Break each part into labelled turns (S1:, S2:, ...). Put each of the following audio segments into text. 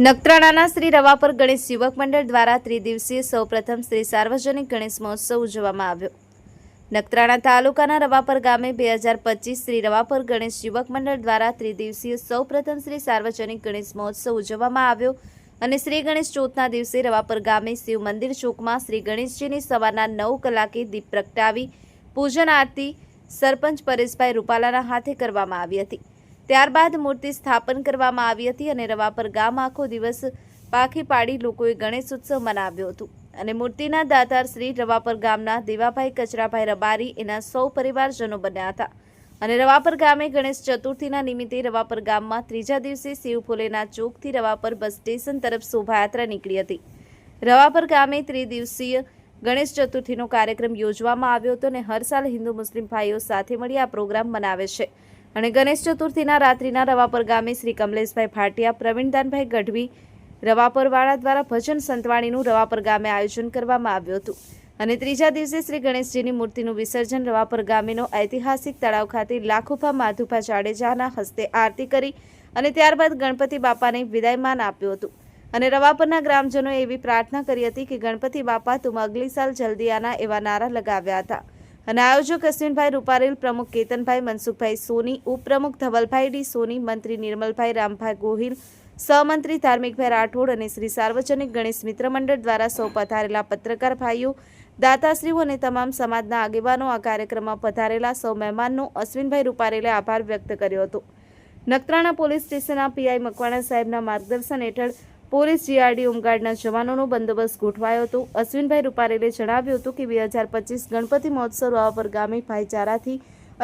S1: નખત્રાણાના શ્રી રવાપર ગણેશ યુવક મંડળ દ્વારા ત્રિદિવસીય સૌપ્રથમ શ્રી સાર્વજનિક ગણેશ મહોત્સવ ઉજવવામાં આવ્યો. નખત્રાણા તાલુકાના રવાપર ગામે બે હજાર પચીસ શ્રી રવાપર ગણેશ યુવક મંડળ દ્વારા ત્રિદિવસીય સૌપ્રથમ શ્રી સાર્વજનિક ગણેશ મહોત્સવ ઉજવવામાં આવ્યો અને શ્રી ગણેશ ચોથના દિવસે રવાપર ગામે શિવ મંદિર ચોકમાં શ્રી ગણેશજીની સવારના નવ કલાકે દીપ પ્રગટાવી પૂજન આરતી સરપંચ પરેશભાઈ રૂપાલાના હાથે કરવામાં આવી હતી. ત્યારબાદ મૂર્તિ સ્થાપન કરવામાં આવી હતી અને રવાપર ગામ આખો દિવસ પાખી પાડી લોકોએ ગણેશ ઉત્સવ મનાવ્યો હતો. અને મૂર્તિના દાતાર શ્રી રવાપર ગામના દેવાભાઈ કચરાભાઈ રબારી એના સૌ પરિવારજનો બન્યા હતા. અને રવાપર ગામે ગણેશ ચતુર્થીના નિમિત્તે રવાપર ગામમાં ત્રીજા દિવસે શિવ ફૂલેના ચોકથી રવાપર બસ સ્ટેશન તરફ શોભાયાત્રા નીકળી હતી. રવાપર ગામે ત્રિદિવસીય ગણેશ ચતુર્થીનો કાર્યક્રમ યોજવામાં આવ્યો હતો અને હર સાલ હિન્દુ મુસ્લિમ ભાઈઓ સાથે મળી આ પ્રોગ્રામ મનાવે છે. અને ગણેશ ચતુર્થીના રાત્રિના રવાપર ગામે શ્રી કમલેશભાઈ ભાટિયા, પ્રવીણદાનભાઈ ગઢવી રવાપરવાળા દ્વારા ભજન સંતવાણીનું રવાપર ગામે આયોજન કરવામાં આવ્યું હતું. અને ત્રીજા દિવસે શ્રી ગણેશજીની મૂર્તિનું વિસર્જન રવાપર ગામેનો ઐતિહાસિક તળાવ ખાતે લાખુભા માધુભા જાડેજાના હસ્તે આરતી કરી અને ત્યારબાદ ગણપતિ બાપાને વિદાયમાન આપ્યું હતું. અને રવાપરના ગ્રામજનોએ એવી પ્રાર્થના કરી હતી કે ગણપતિ બાપા તુમ અગલી સાલ જલ્દી આના એવા નારા લગાવ્યા હતા. અને આયોજક અશ્વિનભાઈ રૂપારેલ, પ્રમુખ કેતનભાઈ મનસુખભાઈ સોની, ઉપપ્રમુખ ધવલભાઈ ડી સોની, મંત્રી નિર્મલભાઈ રામભાઈ ગોહિલ, સહમંત્રી ધાર્મિકભાઈ રાઠોડ અને શ્રી સાર્વજનિક ગણેશ મિત્ર મંડળ દ્વારા સૌ પધારેલા પત્રકાર ભાઈઓ, દાતાશ્રીઓ અને તમામ સમાજના આગેવાનો આ કાર્યક્રમમાં પધારેલા સૌ મહેમાનનો અશ્વિનભાઈ રૂપારેલે આભાર વ્યક્ત કર્યો હતો. નખત્રાણા પોલીસ સ્ટેશનના પીઆઈ મકવાણા સાહેબના માર્ગદર્શન હેઠળ પોલીસ જીઆરડી હોમગાર્ડના જવાનોનો બંદોબસ્ત ગોઠવાયો હતો. અશ્વિનભાઈ રૂપારેલે જણાવ્યું હતું કે બે હજાર પચીસ ગણપતિ મહોત્સવ રાવપર ગામે ભાઈચારાથી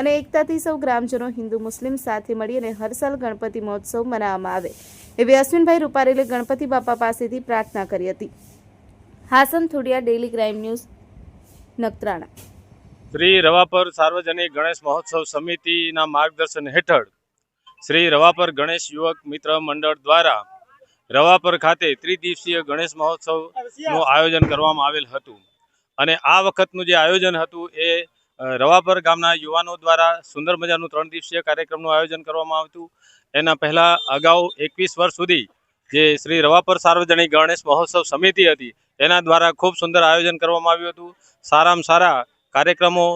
S1: અને એકતાથી સૌ ગ્રામજનો હિન્દુ મુસ્લિમ સાથે મળી અને હરસાલ ગણપતિ મહોત્સવ મનાવવામાં આવે. એવી અશ્વિનભાઈ રૂપારેલે ગણપતિ બાપા પાસેથી પ્રાર્થના કરી હતી. Hasan Thodiya daily crime news, Nakhatrana.
S2: Shri Ravapar સાર્વજનિક ગણેશ મહોત્સવ સમિતિના માર્ગદર્શન હેઠળ શ્રી રવાપર ગણેશ યુવક મિત્ર મંડળ દ્વારા રવાપર ખાતે ત્રિદિવસીય ગણેશ મહોત્સવનું આયોજન કરવામાં આવેલ હતું. અને આ વખતનું જે આયોજન હતું એ રવાપર ગામના યુવાનો દ્વારા સુંદર મજાનું ત્રણ દિવસીય કાર્યક્રમનું આયોજન કરવામાં આવતું. એના પહેલાં અગાઉ એકવીસ વર્ષ સુધી જે શ્રી રવાપર સાર્વજનિક ગણેશ મહોત્સવ સમિતિ હતી, એના દ્વારા ખૂબ સુંદર આયોજન કરવામાં આવ્યું હતું. સારામાં સારા કાર્યક્રમો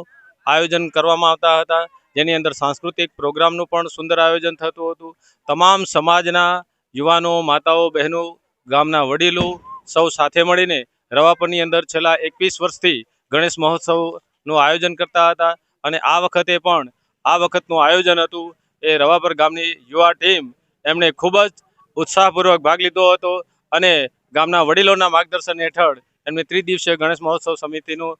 S2: આયોજન કરવામાં આવતા હતા. જેની અંદર સાંસ્કૃતિક પ્રોગ્રામનું પણ સુંદર આયોજન થતું હતું. તમામ સમાજના યુવાનો, માતાઓ, બહેનો, ગામના વડીલો સૌ સાથે મળીને રવાપરની અંદર છેલ્લા એકવીસ વર્ષથી ગણેશ મહોત્સવનું આયોજન કરતા હતા અને આ વખતે પણ આ વખતનું આયોજન હતું. એ રવાપર ગામની યુવા ટીમ એમણે ખૂબ જ ઉત્સાહપૂર્વક ભાગ લીધો હતો અને ગામના વડીલોના માર્ગદર્શન હેઠળ એમને ત્રિદિવસીય ગણેશ મહોત્સવ સમિતિનું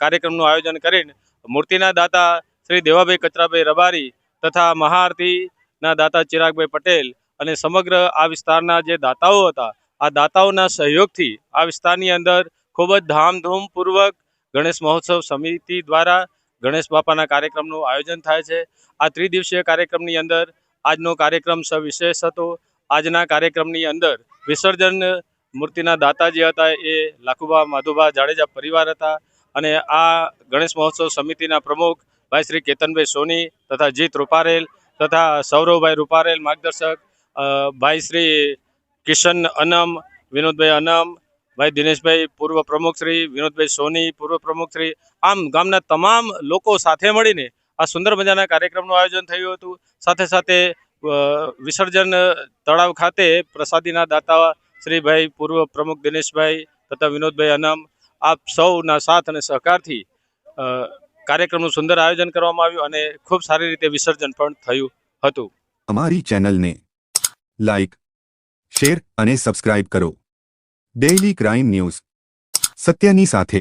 S2: કાર્યક્રમનું આયોજન કરીને મૂર્તિના દાતા શ્રી દેવાભાઈ કચરાભાઈ રબારી તથા મહાઆરતીના દાતા ચિરાગભાઈ પટેલ અને સમગ્ર આ વિસ્તારના જે દાતાઓ હતા, આ દાતાઓના સહયોગથી આ વિસ્તારની અંદર ખૂબ જ ધામધૂમપૂર્વક ગણેશ મહોત્સવ સમિતિ દ્વારા ગણેશ બાપાના કાર્યક્રમનું આયોજન થાય છે. આ ત્રિદિવસીય કાર્યક્રમની અંદર આજનો કાર્યક્રમ સવિશેષ હતો. આજના કાર્યક્રમની અંદર વિસર્જન મૂર્તિના દાતા જે હતા એ લાખુબા માધુબા જાડેજા પરિવાર હતા અને આ ગણેશ મહોત્સવ સમિતિના પ્રમુખ ભાઈ શ્રી કેતનભાઈ સોની તથા જીત રૂપારેલ તથા સૌરવભાઈ રૂપારેલ માર્ગદર્શક ભાઈ શ્રી કિશન અનમ, વિનોદભાઈ અનમ, ભાઈ દિનેશભાઈ પૂર્વ પ્રમુખ શ્રી, વિનોદભાઈ સોની પૂર્વ પ્રમુખ શ્રી, આમ ગામના તમામ લોકો સાથે મળીને આ સુંદર મજાના કાર્યક્રમનું આયોજન થયું હતું. સાથે સાથે વિસર્જન તળાવ ખાતે પ્રસાદીના દાતા શ્રી ભાઈ પૂર્વ પ્રમુખ દિનેશભાઈ તથા વિનોદભાઈ અનમ, આપ સૌના સાથ અને સહકારથી કાર્યક્રમનું સુંદર આયોજન કરવામાં આવ્યું અને ખૂબ સારી રીતે વિસર્જન પણ થયું હતું.
S3: અમારી ચેનલને લાઇક શેર અને સબસ્ક્રાઇબ કરો. Daily crime news. સત્યની સાથે.